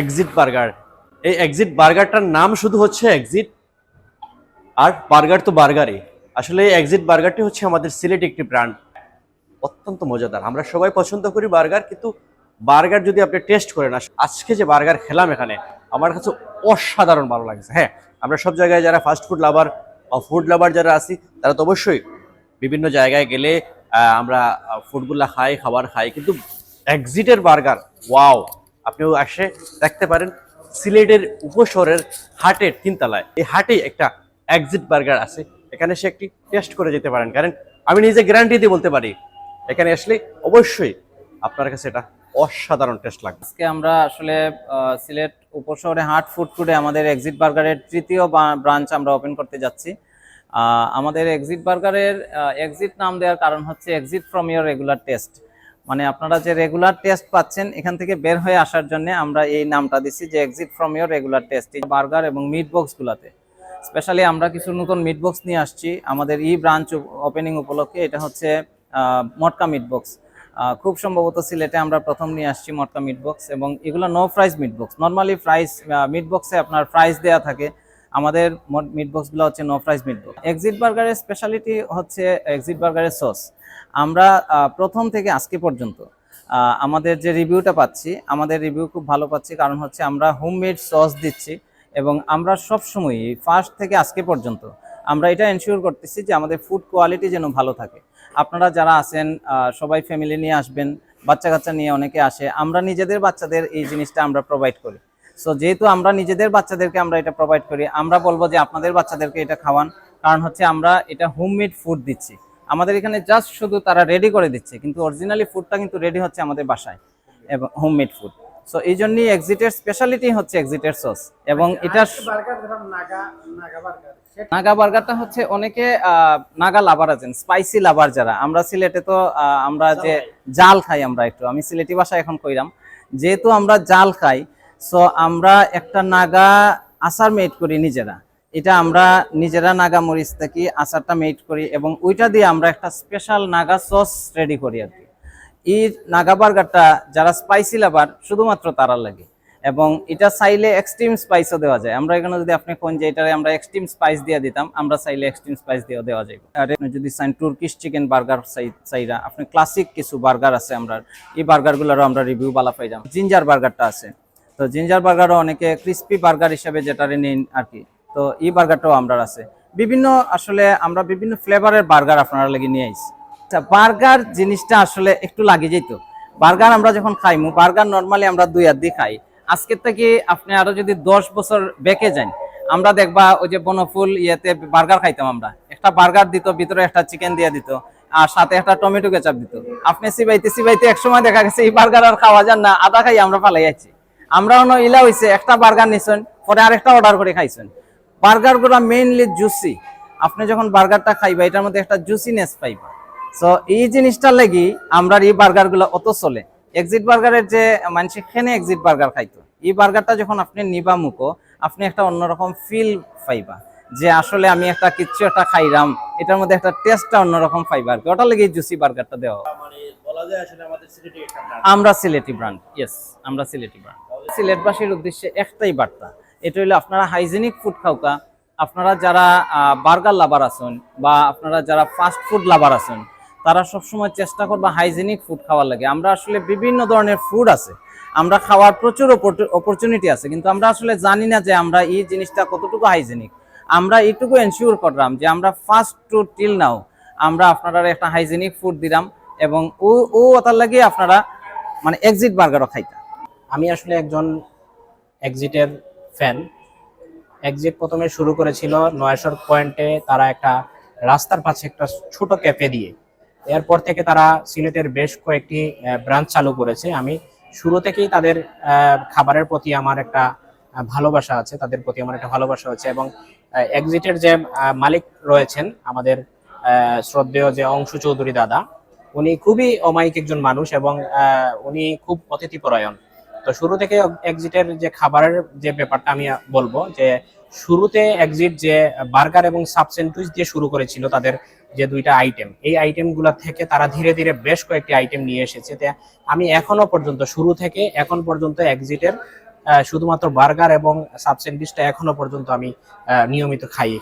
Exit burger এই exit বার্গারটার নাম শুধু হচ্ছে এক্সিট আর বার্গার তো বার্গারই। আসলে এই এক্সিট বার্গারটি হচ্ছে আমাদের সিলেট একটি ব্র্যান্ড অত্যন্ত মজাদার। আমরা সবাই পছন্দ করি বার্গার, কিন্তু বার্গার যদি আপনি টেস্ট করেন আজকে যে বার্গার খেলাম এখানে, আমার কাছে অসাধারণ ভালো লাগছে। হ্যাঁ আমরা সব জায়গায় যারা ফাস্ট ফুড লাভার বা ফুড লাভার যারা আছি, তারা তো অবশ্যই বিভিন্ন জায়গায় গেলে আমরা ফুডগুলা খাই, খাবার খাই, কিন্তু এক্সিটের বার্গার ওয়াও আপনিও এসে দেখতে পারেন সিলেটের উপশহরের হাটের তিনতলায়। এই হাটেই একটা এক্সিট বার্গার আছে। এখানে সে একটি টেস্ট করে যেতে পারেন। কারণ আমি নিজে গ্যারান্টি দিয়ে বলতে পারি, এখানে আসলে অবশ্যই আপনার কাছে এটা অসাধারণ টেস্ট লাগবে। আজকে আমরা আসলে সিলেট উপশহরে হাট ফুড ফুডে আমাদের এক্সিট বার্গারের তৃতীয় ব্রাঞ্চ আমরা ওপেন করতে যাচ্ছি। আমাদের এক্সিট বার্গারের এক্সিট নাম দেওয়ার কারণ হচ্ছে exit from your regular taste মানে আপনারা যে রেগুলার টেস্ট পাচ্ছেন, এখান থেকে বের হয়ে আসার জন্য আমরা এই নামটা দিচ্ছি যে exit from your regular taste burger এবং মিট বক্সগুলোতে স্পেশালি আমরা কিছু নতুন মিট বক্স নিয়ে আসছি। আমাদের ই ব্রাঞ্চ ওপেনিং উপলক্ষে এটা হচ্ছে মটকা মিট বক্স খুব সম্ভবত সিলেটে আমরা প্রথম নিয়ে আসছি মটকা মিট বক্স এবং এগুলো no fries meat box normally fries meat বক্সে আপনার ফ্রাইজ দেওয়া থাকে। আমাদের মিট বক্সগুলো হচ্ছে no fries meat box exit বার্গারের স্পেশালিটি হচ্ছে এক্সিট বার্গারের সস আমরা প্রথম থেকে আজকে পর্যন্ত আমাদের যে রিভিউটা পাচ্ছি আমাদের রিভিউ খুব ভালো পাচ্ছি কারণ হচ্ছে আমরা হোমমেড সস দিচ্ছি এবং আমরা সবসময়ই ফার্স্ট থেকে আজকে পর্যন্ত আমরা এটা এনশিওর করতেছি যে আমাদের ফুড কোয়ালিটি যেন ভালো থাকে। আপনারা যারা আহ, সবাই ফ্যামিলি নিয়ে আসবেন বাচ্চা কাচ্চা নিয়ে অনেকে আসে আমরা নিজেদের বাচ্চাদের এই জিনিসটা আমরা প্রোভাইড করি। সো যেহেতু আমরা নিজেদের বাচ্চাদেরকে আমরা এটা প্রোভাইড করি আমরা বলব যে আপনাদের বাচ্চাদেরকে এটা খাওয়ান। কারণ হচ্ছে আমরা এটা হোমমেড ফুড দিচ্ছি। আমাদের এখানে জাস্ট শুধু তারা রেডি করে দিচ্ছে কিন্তু অরিজিনালি ফুডটা কিন্তু রেডি হচ্ছে আমাদের বাসায় এবং হোমমেড ফুড সো এই জন্যই এক্সিটের স্পেশালিটি হচ্ছে এক্সিটের সস এবং এটা নাগা বার্গারটা হচ্ছে অনেকে নাগা লাভার আছেন স্পাইসি লাভার যারা। আমরা সিলেটে তো আমরা যে জাল খাই আমরা একটু। আমি সিলেটি ভাষা এখন কইরাম। যেহেতু আমরা জাল খাই সো আমরা একটা নাগা আচার মেড করি নিজেরা। এটা আমরা নিজেরা নাগা মরিচ থাকি আচারটা মেড করি এবং ওইটা দিয়ে আমরা একটা স্পেশাল নাগা সস রেডি করি আর কি। এই নাগা বার্গারটা যারা স্পাইসি লাভার শুধুমাত্র তারা লাগে। এবং এটা চাইলে এক্সট্রিম স্পাইসও দেওয়া যায়। আমরা এখানে যদি আপনি কোন যে এটারে আমরা এক্সট্রিম স্পাইস দিয়ে দিতাম, আমরা চাইলে এক্সট্রিম স্পাইস দিয়েও দেওয়া যায় আর যদি চান তুর্কিশ চিকেন বার্গার চাইরা, আপনি ক্লাসিক কিছু বার্গার আছে আমরা, এই বার্গারগুলোরও আমরা রিভিউ বালা পাই যাম জিঞ্জার বার্গারটা আছে। তো জিঞ্জার বার্গারও অনেকে ক্রিস্পি বার্গার হিসেবে যেটারে নিন আর কি তো এই বার্গারটাও আমরা আছে। বিভিন্ন আসলে আমরা বিভিন্ন ফ্লেভারের বার্গার আপনারা লেগে নিয়ে আইছি। আচ্ছা বার্গার জিনিসটা আসলে একটু লাগে যেত বার্গার আমরা যখন খাইমু বার্গার নর্মালি আমরা দুই হাত দিয়ে খাই। আজকের থেকে আপনি আরও যদি দশ বছর বেঁকে যান, আমরা দেখবা ওই যে বনফুল ইয়েতে বার্গার খাইতাম আমরা। একটা বার্গার দিত, ভিতরে একটা চিকেন দিয়ে দিত, আর সাথে একটা টমেটো কেচাপ দিত। আপনি সিবাইতে সিবাইতে এক সময় দেখা গেছে এই বার্গার আর খাওয়া যান না, আদা খাই আমরা ফালাই যাচ্ছি আমরা অন্য ইলা হইছে একটা বার্গার নিছেন পরে আরেকটা অর্ডার করে খাইছেন। বার্গারগুলা মেইনলি জুসি আপনি যখন বার্গারটা খাইবা এটার মধ্যে একটা জুসিনেস পাইবা। সো এই জিনিসটার লাগি আমরা এই বার্গারগুলো অত চলে। এক্সিট বার্গারের যে মানুষ এখানে এক্সিট বার্গার খাইতো? এই বার্গারটা যখন আপনি নিবা মুখো আপনি একটা অন্যরকম ফিল পাইবা। যে আসলে আমি একটা কিচ্ছু একটা খাইলাম এটার মধ্যে একটা টেস্টটা অন্যরকম পাইবা আর কি। ওটা লেগে জুসি বার্গারটা দেওয়া। মানে বলা যায় আসলে আমাদের সিলেটে একটা আমরা সিলেটি ব্র্যান্ড ইয়েস আমরা সিলেটি ব্র্যান্ড সিলেটবাসীর উদ্দেশ্যে একটাই বার্তা। এটা হলো আপনারা হাইজেনিক ফুড খাওকা আপনারা যারা বার্গার লাভার আছেন বা আপনারা যারা ফাস্ট ফুড লাভার আছেন, তারা সবসময় চেষ্টা করবা হাইজেনিক ফুড খাওয়ার লাগে। আমরা আসলে বিভিন্ন ধরনের ফুড আছে। আমরা খাওয়ার প্রচুর অপরচুনিটি আছে। কিন্তু আমরা আসলে জানি না যে আমরা এই জিনিসটা কতটুকু হাইজেনিক আমরা এইটুকু এনশিওর করলাম যে আমরা ফার্স্ট টু টিল নাও আমরা আপনারা একটা হাইজেনিক ফুড দিলাম এবং ও ও ওটার লাগে আপনারা মানে এক্সিট বার্গারও খাইতা। আমি আসলে একজন এক্সিটের ফ্যান এক্সিট প্রথমে শুরু করেছিল নয়াসর পয়েন্টে তারা একটা রাস্তার পাশে একটা ছোট ক্যাফে দিয়ে। এরপর থেকে তারা সিলেটের বেশ কয়েকটি ব্রাঞ্চ চালু করেছে। আমি শুরু থেকেই তাদের খাবারের প্রতি আমার একটা ভালোবাসা আছে। তাদের প্রতি আমার একটা ভালোবাসা আছে এবং এক্সিটের যে মালিক রয়েছেন আমাদের শ্রদ্ধেয় যে অংশু চৌধুরী দাদা, উনি খুবই অমায়িক একজন মানুষ এবং উনি খুব অতিথিপরায়ণ তো শুরু থেকে এক্সিটের যে খাবারের যে ব্যাপারটা আমি বলব, যে শুরুতে এক্সিট যে বার্গার এবং সাব স্যান্ডউইচ দিয়ে শুরু করেছিল তাদের যে দুইটা আইটেম এই আইটেমগুলো থেকে তারা ধীরে ধীরে বেশ কয়েকটি আইটেম নিয়ে এসেছে। আমি এখনও পর্যন্ত, শুরু থেকে এখন পর্যন্ত এক্সিটের শুধুমাত্র বার্গার এবং সাব স্যান্ডউইচটা এখনও পর্যন্ত আমি নিয়মিত খাই।